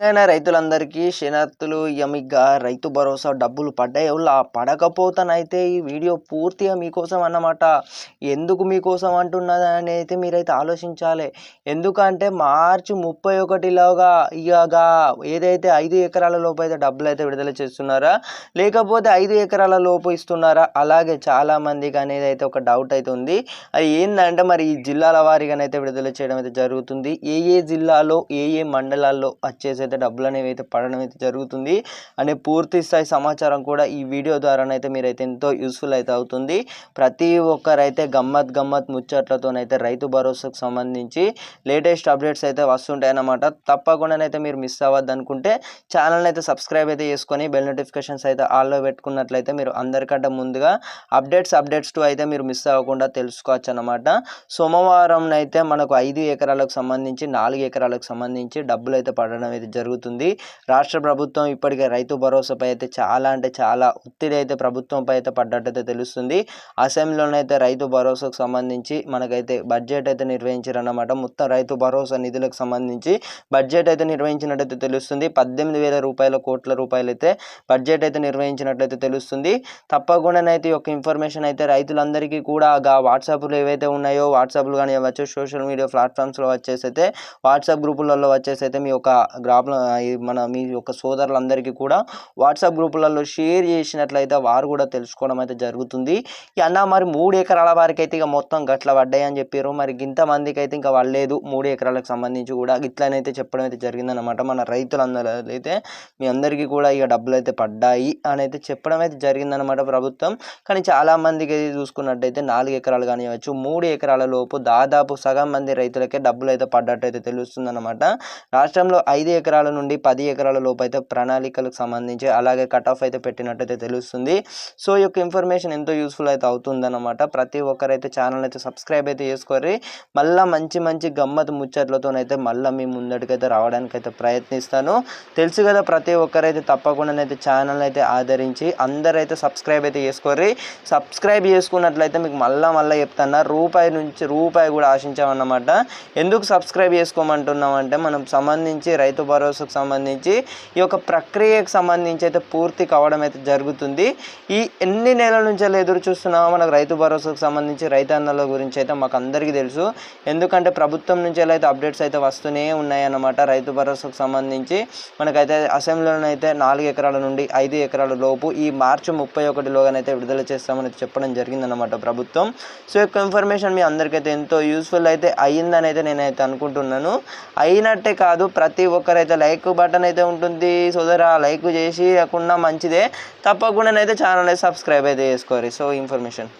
తెలంగాణ రైతులందరికీ శనార్థులు ఎమిగ్గా రైతు భరోసా డబ్బులు పడ్డాయి. ఆ పడకపోతానైతే ఈ వీడియో పూర్తిగా మీకోసం అన్నమాట. ఎందుకు మీకోసం అంటున్నదని అయితే మీరైతే ఆలోచించాలి. ఎందుకంటే మార్చి ముప్పై ఒకటిలోగా ఇక ఏదైతే ఐదు ఎకరాల లోపు అయితే డబ్బులు అయితే విడుదల చేస్తున్నారా లేకపోతే ఐదు ఎకరాల లోపు ఇస్తున్నారా అలాగే చాలామందికి అనేది అయితే ఒక డౌట్ అయితే ఉంది. అది ఏంటంటే మరి ఈ జిల్లాల వారీగానైతే విడుదల చేయడం అయితే జరుగుతుంది. ఏ ఏ జిల్లాలో ఏ ఏ మండలాల్లో వచ్చేసి అయితే డబ్బులు అనేవి అయితే పడడం అయితే జరుగుతుంది. అనే పూర్తి స్థాయి సమాచారం కూడా ఈ వీడియో ద్వారానైతే మీరైతే ఎంతో యూస్ఫుల్ అయితే అవుతుంది. ప్రతి ఒక్కరైతే గమ్మత్ గమ్మత్ ముచ్చట్లతోనైతే రైతు భరోసాకు సంబంధించి లేటెస్ట్ అప్డేట్స్ అయితే వస్తుంటాయి అన్నమాట తప్పకుండానైతే మీరు మిస్ అవ్వద్దు అనుకుంటే ఛానల్ అయితే సబ్స్క్రైబ్ అయితే చేసుకొని బెల్ నోటిఫికేషన్స్ అయితే ఆల్లో పెట్టుకున్నట్లయితే మీరు అందరికంటే ముందుగా అప్డేట్స్ అప్డేట్స్ టు అయితే మీరు మిస్ అవ్వకుండా తెలుసుకోవచ్చు అనమాట సోమవారం అయితే మనకు ఐదు ఎకరాలకు సంబంధించి నాలుగు ఎకరాలకు సంబంధించి డబ్బులు అయితే పడడం అయితే జరుగుతుంది. రాష్ట్ర ప్రభుత్వం ఇప్పటికే రైతు భరోసాపై అయితే చాలా అంటే చాలా ఒత్తిడి అయితే ప్రభుత్వంపై అయితే పడ్డట్టయితే తెలుస్తుంది. అసెంబ్లీలోనైతే రైతు భరోసాకు సంబంధించి మనకైతే బడ్జెట్ అయితే నిర్వహించారన్నమాట. మొత్తం రైతు భరోసా నిధులకు సంబంధించి బడ్జెట్ అయితే నిర్వహించినట్టయితే తెలుస్తుంది. పద్దెనిమిది వేల రూపాయల కోట్ల రూపాయలు అయితే బడ్జెట్ అయితే నిర్వహించినట్లయితే తెలుస్తుంది. తప్పకుండానైతే ఒక ఇన్ఫర్మేషన్ అయితే రైతులందరికీ కూడా వాట్సాప్లు ఏవైతే ఉన్నాయో వాట్సాప్లు కానీ వచ్చే సోషల్ మీడియా ప్లాట్ఫామ్స్లో వచ్చేసి అయితే వాట్సాప్ గ్రూపులలో వచ్చేసి అయితే మీ యొక్క ప్రాబ్లం మన మీ యొక్క సోదరులందరికీ కూడా వాట్సాప్ గ్రూపులలో షేర్ చేసినట్లయితే వారు కూడా తెలుసుకోవడం అయితే జరుగుతుంది. ఈ అన్న మరి మూడు ఎకరాల వారికి అయితే ఇక మొత్తం గట్ల పడ్డాయి అని చెప్పారు మరి ఇంతమందికి అయితే ఇంకా పడలేదు. మూడు ఎకరాలకు సంబంధించి కూడా ఇట్లనైతే చెప్పడం అయితే జరిగిందనమాట మన రైతులందరూ అయితే మీ అందరికీ కూడా ఇక డబ్బులు అయితే పడ్డాయి అని అయితే చెప్పడం అయితే జరిగిందనమాట ప్రభుత్వం. కానీ చాలామందికి అయితే చూసుకున్నట్టయితే నాలుగు ఎకరాలు కానివ్వచ్చు మూడు ఎకరాల లోపు దాదాపు సగం మంది రైతులకే డబ్బులు అయితే పడ్డట్టు అయితే తెలుస్తుంది అనమాట రాష్ట్రంలో ఐదు ఎకరాల నుండి పది ఎకరాల లోపు అయితే ప్రణాళికలకు సంబంధించి అలాగే కట్ ఆఫ్ అయితే పెట్టినట్టయితే తెలుస్తుంది. సో ఈ యొక్క ఇన్ఫర్మేషన్ ఎంతో యూస్ఫుల్ అయితే అవుతుందన్నమాట. ప్రతి ఒక్కరైతే ఛానల్ అయితే సబ్స్క్రైబ్ అయితే చేసుకోరి మళ్ళీ మంచి మంచి గమ్మత్ ముచ్చట్లతోనైతే మళ్ళీ మీ ముందటికైతే రావడానికి అయితే ప్రయత్నిస్తాను. తెలుసు కదా ప్రతి ఒక్కరైతే తప్పకుండానైతే ఛానల్ అయితే ఆదరించి అందరైతే సబ్స్క్రైబ్ అయితే చేసుకోరి సబ్స్క్రైబ్ చేసుకున్నట్లయితే మీకు మళ్ళీ మళ్ళీ చెప్తాను రూపాయి నుంచి రూపాయి కూడా ఆశించామన్నమాట. ఎందుకు సబ్స్క్రైబ్ చేసుకోమంటున్నాం అంటే మనం సంబంధించి రైతు భరోసా భరోసాకు సంబంధించి ఈ యొక్క ప్రక్రియకు సంబంధించి అయితే పూర్తి కావడం అయితే జరుగుతుంది. ఈ ఎన్ని నెలల నుంచి ఎదురు చూస్తున్నామో మనకు రైతు భరోసాకు సంబంధించి రైతన్నల గురించి అయితే మాకు అందరికీ తెలుసు. ఎందుకంటే ప్రభుత్వం నుంచి అయితే అప్డేట్స్ అయితే వస్తూనే ఉన్నాయన్నమాట రైతు భరోసాకు సంబంధించి. మనకైతే అసెంబ్లీలోనైతే నాలుగు ఎకరాల నుండి ఐదు ఎకరాల లోపు ఈ మార్చి ముప్పై ఒకటిలోగానైతే విడుదల చేస్తామని చెప్పడం జరిగిందన్నమాట ప్రభుత్వం. సో యొక్క ఇన్ఫర్మేషన్ మీ అందరికైతే ఎంతో యూస్ఫుల్ అయితే అయ్యిందని అయితే నేనైతే అనుకుంటున్నాను. అయినట్టే కాదు ప్రతి ఒక్కరైతే లైక్ బటన్ అయితే ఉంటుంది. సోదరా లైక్ చేసి కాకుండా మంచిదే. తప్పకుండా అయితే ఛానల్ అయితే సబ్స్క్రైబ్ అయితే చేసుకోరు సో ఇన్ఫర్మేషన్